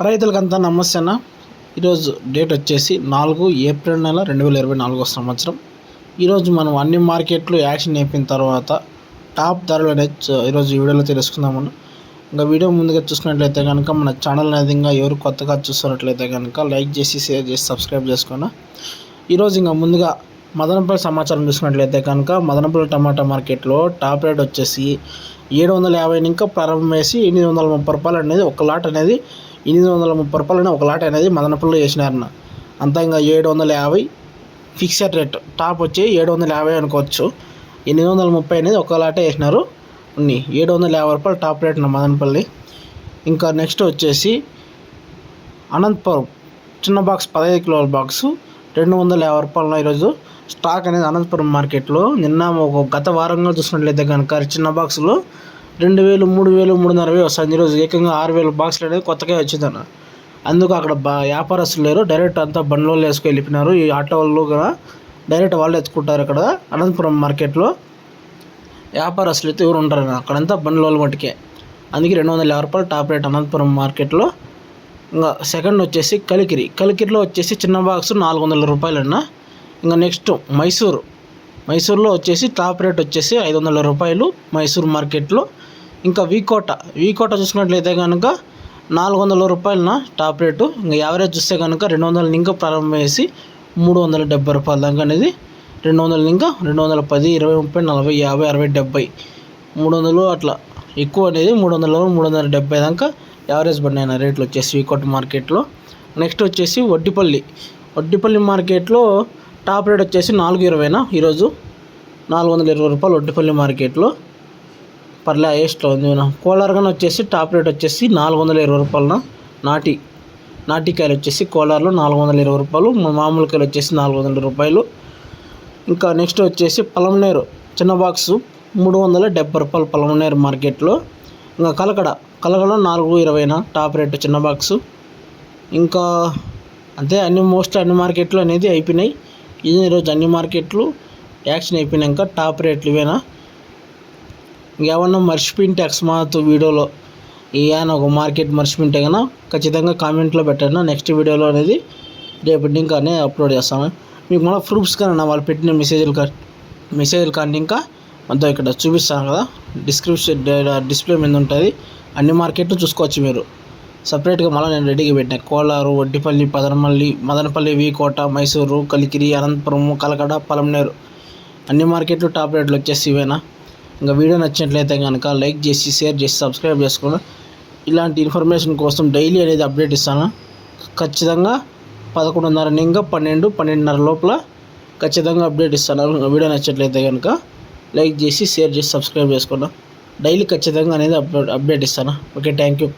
రైతులకంతా నమస్తే అన్న ఈరోజు డేట్ వచ్చేసి నాలుగు ఏప్రిల్ నెల రెండు వేల ఇరవై నాలుగో సంవత్సరం. ఈరోజు మనం అన్ని మార్కెట్లు యాక్షన్ అయిపోయిన తర్వాత టాప్ ధరలు అనేది ఈరోజు ఈ వీడియోలో తెలుసుకుందామని ఇంకా వీడియో ముందుగా చూసుకున్నట్లయితే కనుక మన ఛానల్ అనేది ఇంకా ఎవరు కొత్తగా చూస్తున్నట్లయితే కనుక లైక్ చేసి షేర్ చేసి సబ్స్క్రైబ్ చేసుకోండి ఈరోజు ఇంకా ముందుగా మదనపల్లి సమాచారం చూసుకున్నట్లయితే కనుక మదనపల్లి టమాటా మార్కెట్లో టాప్ రేట్ వచ్చేసి ఏడు వందల యాభై ఇంకా ప్రారంభం వేసి ఎనిమిది వందల ముప్పై రూపాయలు అనేది ఒక లాట్ అనేది ఎనిమిది వందల ముప్పై రూపాయలని ఒక లాట్ అనేది మదనపల్లిలో వేసినారన్న. అంతా ఇంకా ఏడు వందల యాభై ఫిక్స్డ్ రేట్. టాప్ వచ్చి ఏడు వందల యాభై అనుకోవచ్చు. ఎనిమిది వందల ముప్పై అనేది ఒక లాటే వేసినారు. ఉన్ని ఏడు వందల యాభై రూపాయలు టాప్ రేట్ నా మదనపల్లి. ఇంకా నెక్స్ట్ వచ్చేసి అనంతపురం చిన్న బాక్స్ పదహైదు కిలోల బాక్స్ రెండు వందల యాభై రూపాయలు ఈరోజు. స్టాక్ అనేది అనంతపురం మార్కెట్లో నిన్న ఒక గత వారంగా చూసినట్లయితే కనుక చిన్న బాక్సులో రెండు వేలు మూడు వేలు మూడున్నర వేలు వస్తుంది ఈరోజు ఏకంగా ఆరు వేల బాక్సులు అనేది కొత్తగా వచ్చిందన్న. అందుకు అక్కడ బా వ్యాపారస్తులు లేరు. డైరెక్ట్ అంతా బండ్లో వేసుకు వెళ్ళిపోయినారు. ఈ ఆటో వాళ్ళు కూడా డైరెక్ట్ వాళ్ళు ఎత్తుకుంటారు ఇక్కడ అనంతపురం మార్కెట్లో వ్యాపారస్తులు అయితే ఎవరు ఉంటారు అక్కడంతా బండ్ల మట్టుకే అందుకే రెండు వందల యాభై రూపాయలు టాప్ రేట్ అనంతపురం మార్కెట్లో ఇంకా సెకండ్ వచ్చేసి కలికిరి. కలికిరిలో వచ్చేసి చిన్న బాక్స్ నాలుగు వందల రూపాయలు అన్న. ఇంకా నెక్స్ట్ మైసూరు. మైసూర్లో వచ్చేసి టాప్ రేట్ వచ్చేసి ఐదు వందల రూపాయలు మైసూర్ మార్కెట్లో ఇంకా వీకోట వీకోట చూసుకున్నట్లయితే కనుక నాలుగు వందల రూపాయలన టాప్ రేటు. ఇంకా యావరేజ్ చూస్తే కనుక రెండు వందల ఇంకా ప్రారంభమేసి మూడు వందల డెబ్బై రూపాయల దాకా అనేది. రెండు వందల ఇంకా రెండు వందల పది ఇరవై ముప్పై నలభై యాభై అరవై డెబ్బై. మూడు వందలు అట్లా ఎక్కువ అనేది మూడు వందల మూడు వందల డెబ్బై దాకా యావరేజ్ పడినాయి రేట్లు వచ్చేసి వీకోట మార్కెట్లో. నెక్స్ట్ వచ్చేసి వడ్డిపల్లి. వడ్డిపల్లి మార్కెట్లో టాప్ రేట్ వచ్చేసి నాలుగు ఇరవైనా. ఈరోజు నాలుగు వందల ఇరవై రూపాయలు వడ్డిపల్లి మార్కెట్లో. పర్లే హైయెస్ట్లో ఉంది మన కోలార్గానే వచ్చేసి టాప్ రేట్ వచ్చేసి నాలుగు వందల ఇరవై రూపాయలన? నాటి నాటికాయలు వచ్చేసి కోలార్లో నాలుగు వందల ఇరవై రూపాయలు మామూలు కాయలు వచ్చేసి నాలుగు వందల రూపాయలు. ఇంకా నెక్స్ట్ వచ్చేసి పలమనేరు చిన్న బాక్సు మూడు వందల డెబ్బై రూపాయలు పలమనేరు మార్కెట్లో. ఇంకా కలకడ కలకడ నాలుగు ఇరవైన టాప్ రేట్ చిన్న బాక్సు. ఇంకా అంతే అన్ని మోస్ట్ అన్ని మార్కెట్లు అనేది అయిపోయినాయి. ఇది ఈరోజు అన్ని మార్కెట్లు యాక్షన్ అయిపోయినాక టాప్ రేట్లు ఇవేనా? ఇంకేమన్నా మర్చిపోయింటే అకస్మాత్ వీడియోలో ఏమైనా ఒక మార్కెట్ మర్చిపోయింటే కన్నా ఖచ్చితంగా కామెంట్లో పెట్టండి. నెక్స్ట్ వీడియోలో అనేది రేపటి ఇంకా అప్లోడ్ చేస్తాను. మీకు మన ప్రూఫ్స్ కానీ వాళ్ళు పెట్టిన మెసేజ్లు కా మెసేజ్లు కానీ ఇంకా మొత్తం ఇక్కడ చూపిస్తాను కదా. డిస్క్రిప్షన్ డిస్ప్లే మీద ఉంటుంది. అన్ని మార్కెట్లు చూసుకోవచ్చు మీరు. సపరేట్గా మళ్ళీ నేను రెడీగా పెట్టిన కోలారు వడ్డిపల్లి పదనమల్లి మదనపల్లి వీకోట మైసూరు కలికిరి అనంతపురం కలకడ పలమనేరు అన్ని మార్కెట్లు టాప్ రేట్లు వచ్చేసి ఇవేనా? ఇంకా వీడియో నచ్చినట్లయితే కనుక లైక్ చేసి షేర్ చేసి సబ్స్క్రైబ్ చేసుకోండి. ఇలాంటి ఇన్ఫర్మేషన్ కోసం డైలీ అనేది అప్డేట్ ఇస్తాను. ఖచ్చితంగా పదకొండున్నర ఇంకా పన్నెండు పన్నెండున్నర లోపల ఖచ్చితంగా అప్డేట్ ఇస్తాను. వీడియో నచ్చినట్లయితే కనుక లైక్ చేసి షేర్ చేసి సబ్స్క్రైబ్ చేసుకోండి. డైలీ ఖచ్చితంగా అనేది అప్డేట్ అప్డేట్ ఇస్తాను. Okay thank you.